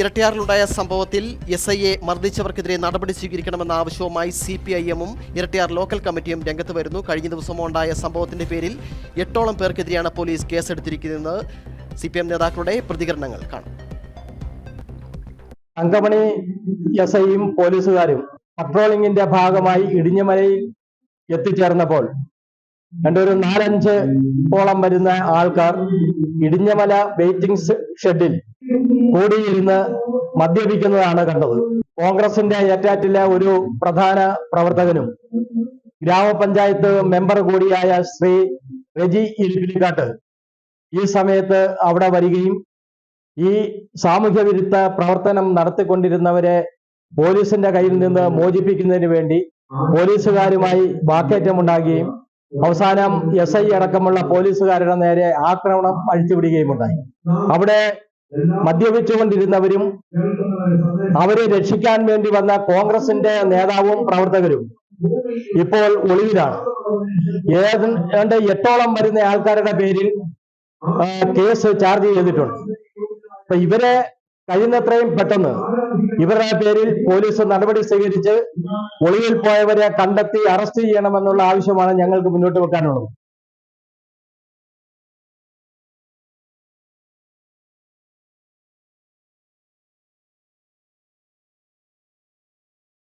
ഇരട്ടിയാറിലുണ്ടായ സംഭവത്തിൽ S I A മർദ്ദിച്ചവർക്കെതിരെ നടപടി സ്വീകരിക്കണമെന്ന ആവശ്യവുമായി സി പി ഐ എമ്മും ഇരട്ടിയാർ ലോക്കൽ കമ്മിറ്റിയും രംഗത്ത് വരുന്നു. കഴിഞ്ഞ ദിവസം ഉണ്ടായ സംഭവത്തിന്റെ പേരിൽ എട്ടോളം പേർക്കെതിരെയാണ് പോലീസ് കേസെടുത്തിരിക്കുന്നത്. സി പി എം നേതാക്കളുടെ പ്രതികരണങ്ങൾ കാണാം. അങ്കമണി എസ് ഐയും പോലീസുകാരും പട്രോളിംഗിന്റെ ഭാഗമായി ഇടിഞ്ഞമലയിൽ എത്തിച്ചേർന്നപ്പോൾ രണ്ടൊരു നാലഞ്ച് ഓളം വരുന്ന ആൾക്കാർ ഇടിഞ്ഞമല വെയിറ്റിംഗ് ഷെഡിൽ കൂടിയിരുന്ന് മദ്യപിക്കുന്നതാണ് കണ്ടത്. കോൺഗ്രസിന്റെ ഏറ്റാറ്റിലെ ഒരു പ്രധാന പ്രവർത്തകനും ഗ്രാമപഞ്ചായത്ത് മെമ്പർ കൂടിയായ ശ്രീ റെജി ഇരിപ്പിലിക്കാട്ട് ഈ സമയത്ത് അവിടെ വരികയും ഈ സാമൂഹ്യ വിരുദ്ധ പ്രവർത്തനം നടത്തിക്കൊണ്ടിരുന്നവരെ പോലീസിന്റെ കയ്യിൽ നിന്ന് മോചിപ്പിക്കുന്നതിന് വേണ്ടി പോലീസുകാരുമായി വാക്കേറ്റമുണ്ടാകുകയും അവസാനം എസ് ഐ അടക്കമുള്ള പോലീസുകാരുടെ നേരെ ആക്രമണം അഴിച്ചുവിടുകയും ഉണ്ടായി അവിടെ മദ്യപിച്ചുകൊണ്ടിരുന്നവരും അവരെ രക്ഷിക്കാൻ വേണ്ടി വന്ന കോൺഗ്രസിന്റെ നേതാവും പ്രവർത്തകരും ഇപ്പോൾ ഒളിവിലാണ്. ഏതാണ്ട് എട്ടോളം വരുന്ന ആൾക്കാരുടെ പേരിൽ കേസ് ചാർജ് ചെയ്തിട്ടുണ്ട്. അപ്പൊ ഇവരെ കഴിയുന്നത്രയും പെട്ടെന്ന് ഇവരുടെ പേരിൽ പോലീസ് നടപടി സ്വീകരിച്ച് ഒളിവിൽ പോയവരെ കണ്ടെത്തി അറസ്റ്റ് ചെയ്യണമെന്നുള്ള ആവശ്യമാണ് ഞങ്ങൾക്ക് മുന്നോട്ട് വെക്കാനുള്ളത്.